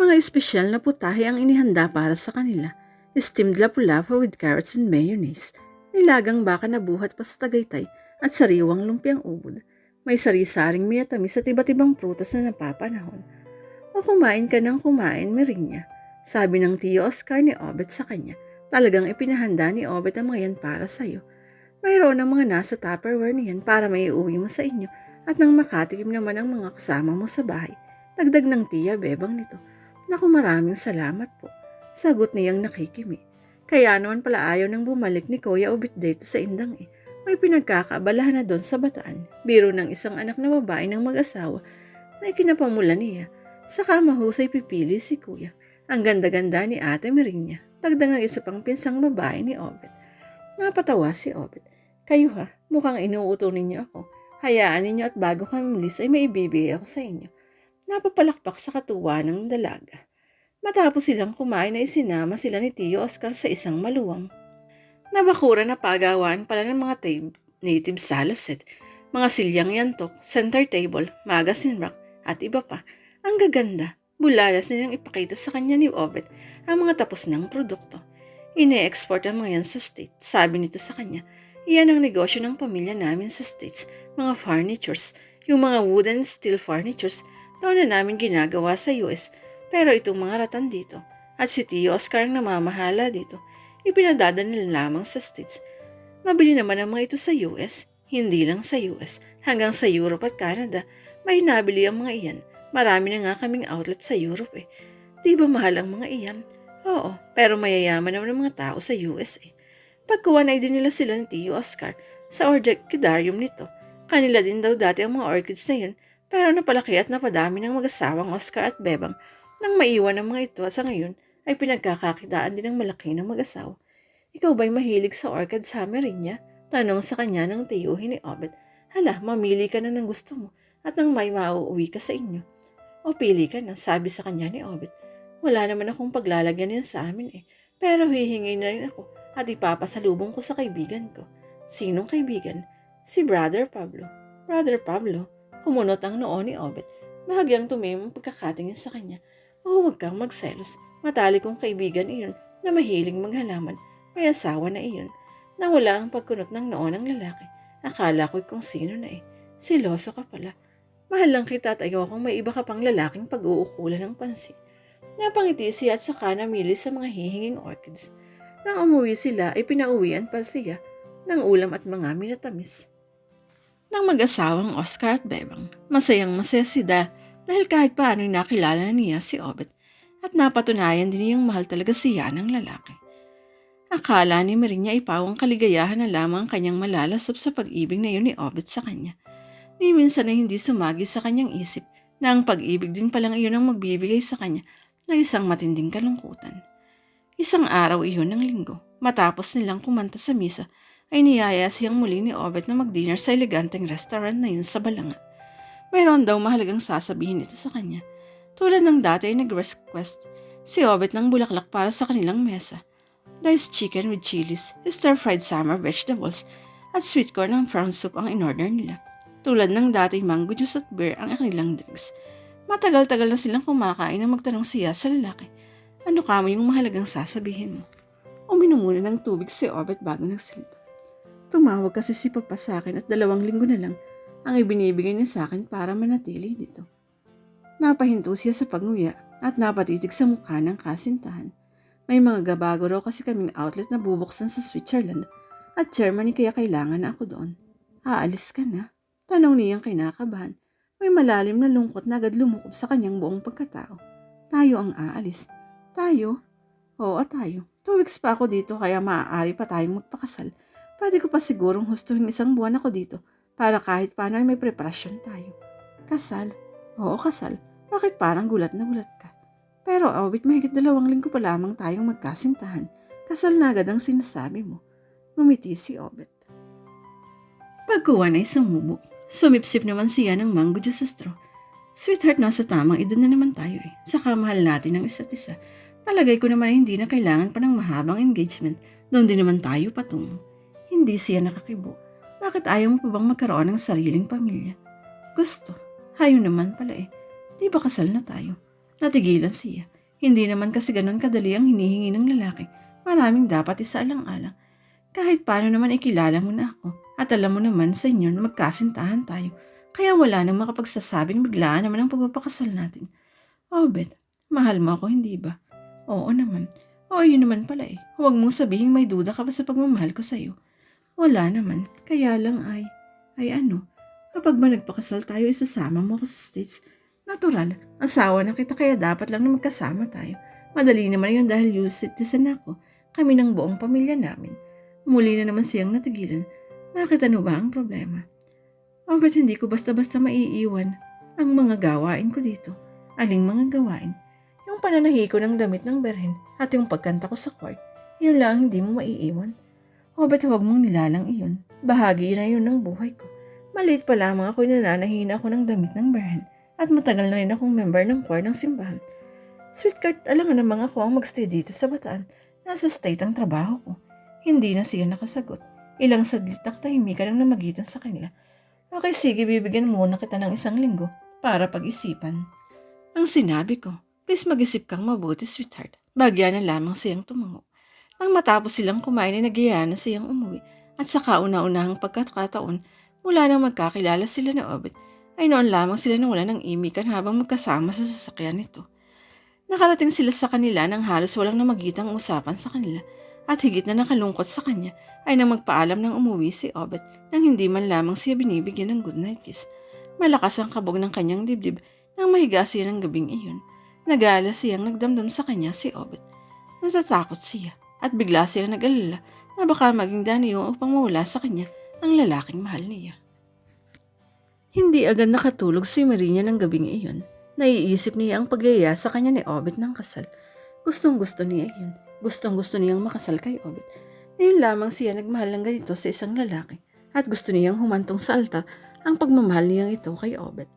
Mga espesyal na putahe ang inihanda para sa kanila. Steamed lapu-lapu with carrots and mayonnaise. Nilagang baka na buhat pa sa Tagaytay at sariwang lumpiang ubod. May sari-saring minatamis at iba't ibang prutas na napapanahon. O kumain ka ng kumain, Merinya. Sabi ng tiyo Oscar ni Obet sa kanya. Talagang ipinahanda ni Obet ang mga yan para sa'yo. Mayroon ng mga nasa Tupperware niyan para may iuwi mo sa inyo at nang makatikim naman ang mga kasama mo sa bahay. Dagdag ng tiya bebang nito. Naku maraming salamat po. Sagot niyang nakikimi. Kaya naman pala ayaw nang bumalik ni Kuya Obet dito sa Indang eh. May pinagkakaabalahan na doon sa bataan. Biro ng isang anak na babae ng mag-asawa na ikinapamula niya. Saka mahusay pipili si Kuya. Ang ganda-ganda ni Ate Merinya. Dagdag ng isa pang pinsang babae ni Obet. Napatawa si Obet. Kayo ha, mukhang inuuto ninyo ako. Hayaan ninyo at bago kami umalis ay may ibibigay ako sa inyo. Napapalakpak sa katuwa ng dalaga. Matapos silang kumain ay sinama sila ni Tio Oscar sa isang maluwang. Nabakura na pagawaan pala ng mga native salad set, mga silyang yantok, center table, magazine rack, at iba pa. Ang gaganda, bulalas nilang ipakita sa kanya ni Obet ang mga tapos ng produkto. Ine-export ang mga yan sa States. Sabi nito sa kanya, iyan ang negosyo ng pamilya namin sa States. Mga furnitures, yung mga wooden steel furnitures, daw na namin ginagawa sa US. Pero itong mga ratan dito, at si Tio Oscar ang namamahala dito, ipinadadala nila lamang sa States. Mabili naman ang mga ito sa US, hindi lang sa US, hanggang sa Europe at Canada, may nabili ang mga iyan. Marami na nga kaming outlet sa Europe eh. Di ba mahal ang mga iyan? Oo, pero mayayaman naman ang mga tao sa US eh. Pagkuha na din nila sila ng Tio Oscar sa orchidarium nito. Kanila din daw dati ang mga orchids na yun, pero napalaki at napadami ng mag-asawang Oscar at Bebang nang maiwan ang mga ito sa ngayon ay pinagkakakitaan din ng malaki ng mag-asawa. Ikaw ba'y mahilig sa orchid summer niya? Tanong sa kanya ng tiyuhin ni Obet. Hala, mamili ka na ng gusto mo at nang may mauuwi ka sa inyo. O pili ka na, sabi sa kanya ni Obet. Wala naman akong paglalagyan yan sa amin eh. Pero hihingi na rin ako at ipapasalubong ko sa kaibigan ko. Sinong kaibigan? Si Brother Pablo. Brother Pablo, kumunot ang noo ni Obet. Bahagyang tumim ang pagkakatingin sa kanya. Oh, huwag kang magselos. Matali kong kaibigan iyon na mahilig maghalaman. May asawa na iyon. Nawala ang pagkunot ng noo ng lalaki. Akala ko'y kung sino na eh. Siloso ka pala. Mahal lang kita at ayokong may iba ka pang lalaking pag-uukulan ng pansin. Napangiti siya at saka namili sa mga hihinging orchids. Nang umuwi sila, ay pinauwian pa siya ng ulam at mga minatamis. Nang mag-asawang Oscar at Bebang, masayang masaya si Da dahil kahit paano nakilala na niya si Obet at napatunayan din niyang mahal talaga siya ng lalaki. Akala ni Marinya ipawang kaligayahan na lamang ang kanyang malalasap sa pag-ibig na yun ni Obet sa kanya. Ni minsan na hindi sumagi sa kanyang isip na ang pag-ibig din palang iyon ang magbibigay sa kanya ng isang matinding kalungkutan. Isang araw iyon ng linggo, matapos nilang kumanta sa misa, ay niyaya siyang muli ni Obet na mag-dinner sa eleganteng restaurant na yun sa Balanga. Mayroon daw mahalagang sasabihin ito sa kanya. Tulad ng dati ay nag-request si Obet ng bulaklak para sa kanilang mesa. Diced chicken with chilies, stir-fried summer vegetables, at sweet corn and prawn soup ang in-order nila. Tulad ng dati mango juice at beer ang kanilang drinks. Matagal-tagal na silang kumakain na magtanong siya sa lalaki. Ano ka mo yung mahalagang sasabihin mo? Uminom muna ng tubig si Obet bago nagsalita. Tumawag kasi si Papa sa akin at dalawang linggo na lang ang ibinibigay niya sa akin para manatili dito. Napahinto siya sa pagnguya at napatitig sa mukha ng kasintahan. May mga gabago raw kasi kaming outlet na bubuksan sa Switzerland at Germany kaya kailangan na ako doon. Aalis ka na? Tanong niyang kinakabahan. May malalim na lungkot na agad lumukob sa kanyang buong pagkatao. Tayo ang aalis. Tayo? Oo, tayo. Two weeks pa ako dito kaya maaari pa tayong magpakasal. Pwede ko pa sigurong hustuhin isang buwan ako dito para kahit paano ay may preparasyon tayo. Kasal? Oo, kasal. Bakit parang gulat na gulat ka? Pero awit mahigit dalawang linggo pa lamang tayong magkasintahan. Kasal na agad ang sinasabi mo. Ngumiti si Obet. Pagkuha na sumubo. Sumipsip naman siya ng mango juice straw. Sweetheart, nasa tamang edad na naman tayo eh. Saka mahal natin ang isa't isa. Palagay ko naman ay hindi na kailangan pa ng mahabang engagement. Doon din naman tayo patungo. Hindi siya nakakibo. Bakit ayaw mo pa bang magkaroon ng sariling pamilya? Gusto. Hayo naman pala eh. Di ba kasal na tayo? Natigilan siya. Hindi naman kasi ganun kadali ang hinihingi ng lalaki. Maraming dapat isaalang-alang. Kahit paano naman ikilala mo na ako. At alam mo naman sa inyo na magkasintahan tayo. Kaya wala nang makapagsasabing biglaan naman ang pagpapakasal natin. Oh, Beth, mahal mo ako, hindi ba? Oo naman. Oo, yun naman pala eh. Huwag mong sabihin may duda ka ba sa pagmamahal ko sa'yo. Wala naman. Kaya lang ay, ay ano, kapag ba nagpakasal tayo, isasama mo ako sa States. Natural, asawa na kita kaya dapat lang na magkasama tayo. Madali naman yun dahil US citizen ako. Kami ng buong pamilya namin. Muli na naman siyang natigilan. Bakit ano ba ang problema? O ba't hindi ko basta-basta maiiwan ang mga gawain ko dito? Aling mga gawain? Yung pananahi ko ng damit ng berhen at yung pagkanta ko sa court, yun lang ang hindi mo maiiwan. O ba't huwag mong nilalang iyon? Bahagi na yun ng buhay ko. Maliit pa lamang ako nananahin ako ng damit ng berhen at matagal na rin akong member ng choir ng simbahan. Sweetheart, alam nga namang ako ang magstay dito sa Bataan. Nasa state ang trabaho ko. Hindi na siya nakasagot. Ilang saglit at tahimikan ang namagitan sa kanila. Okay, sige, bibigyan muna kita ng isang linggo para pag-isipan. Ang sinabi ko, please mag-isip kang mabuti, sweetheart. Bagya na lamang siyang tumango. Nang matapos silang kumain ay nagyaya na siyang umuwi at sa kauna-unahang pagkakataon mula nang magkakilala sila ni Obet ay noon lamang sila nawala ng imikan habang magkasama sa sasakyan nito. Nakarating sila sa kanila nang halos walang namagitang usapan sa kanila at higit na nakalungkot sa kanya ay nang magpaalam ng umuwi si Obet nang hindi man lamang siya binibigyan ng goodnight kiss. Malakas ang kabog ng kanyang dibdib nang mahiga siya ng gabing iyon. Nagala siyang nagdamdam sa kanya si Obet. Natatakot siya at bigla siyang nag-alala na baka maging daniyo upang mawala sa kanya ang lalaking mahal niya. Hindi agad nakatulog si Marina ng gabing iyon. Naiisip niya ang pagyaya sa kanya ni Obet ng kasal. Gustong gusto niya iyon. Gustong gusto niyang makasal kay Obet. Ngayon lamang siya nagmahal ng ganito sa isang lalaki at gusto niyang humantong sa altar ang pagmamahal niyang ito kay Obet.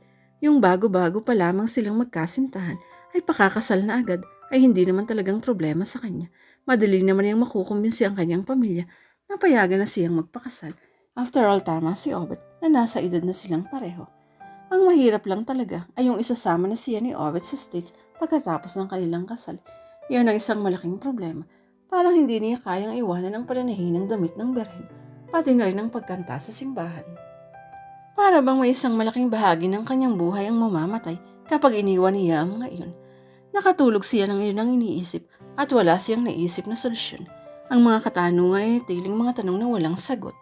Yung bago-bago pa lamang silang magkasintahan ay pakakasal na agad ay hindi naman talagang problema sa kanya. Madali naman niyang makukumbinsi ang kanyang pamilya na payagan na siyang magpakasal. After all, tama si Obet na nasa edad na silang pareho. Ang mahirap lang talaga ay yung isasama na siya ni Obet sa States pagkatapos ng kanilang kasal. Iyon ang isang malaking problema. Parang hindi niya kayang iwanan ang pananahin ng damit ng berhen, pati na rin ang pagkanta sa simbahan. Para bang may isang malaking bahagi ng kanyang buhay ang mamamatay kapag iniwan niya ang mga iyon. Nakatulog siya ng iyon ang iniisip at wala siyang naisip na solusyon. Ang mga katanungan ay tiling mga tanong na walang sagot.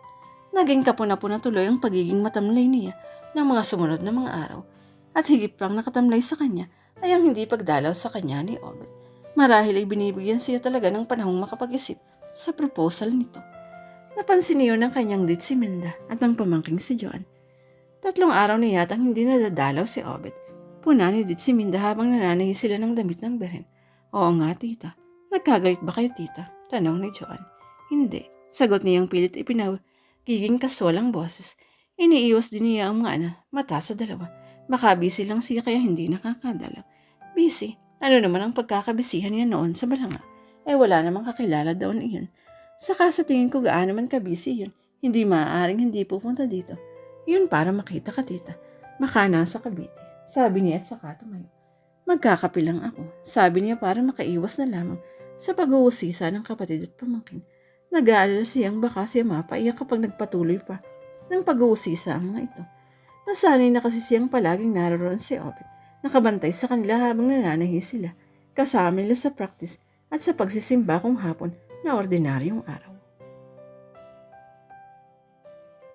Naging kapuna-puna tuloy ang pagiging matamlay niya ng mga sumunod na mga araw. At higit pang nakatamlay sa kanya ay ang hindi pagdalaw sa kanya ni Obed. Marahil ay binibigyan siya talaga ng panahong makapag-isip sa proposal nito. Napansin niyo ng kanyang dit si Minda at ng pamangking si Joan. Tatlong araw na yatang hindi nadadalaw si Obed. Puna ni dit si Minda habang nananahi sila ng damit ng beren. Oo nga, tita. Nagkagalit ba kayo, tita? Tanong ni Joan. Hindi. Sagot niyang pilit ipinaw. Giging kaswal ang boses. Iniiwas din niya ang mga anak, mata sa dalawa. Baka busy lang siya kaya hindi nakakadalaw. Busy? Ano naman ang pagkakabisihan niya noon sa balanga? Eh wala namang kakilala doon iyon. Saka sa tingin ko gaano man kabisi yun. Hindi maaaring hindi pupunta dito. Yun para makita ka tita. Baka nasa Cavite. Sabi niya at saka tumayo. Magkakapilang ako. Sabi niya para makaiwas na lamang sa pag-uusisa ng kapatid at pamangkin. Nag-aalala siyang baka siya mapaiyak kapag nagpatuloy pa ng pag-uusisa ang mga ito. Nasanay na kasi siyang palaging naroon si Obet. Nakabantay sa kanila habang nananahi sila. Kasama nila sa practice at sa pagsisimba kung hapon na ordinaryong araw.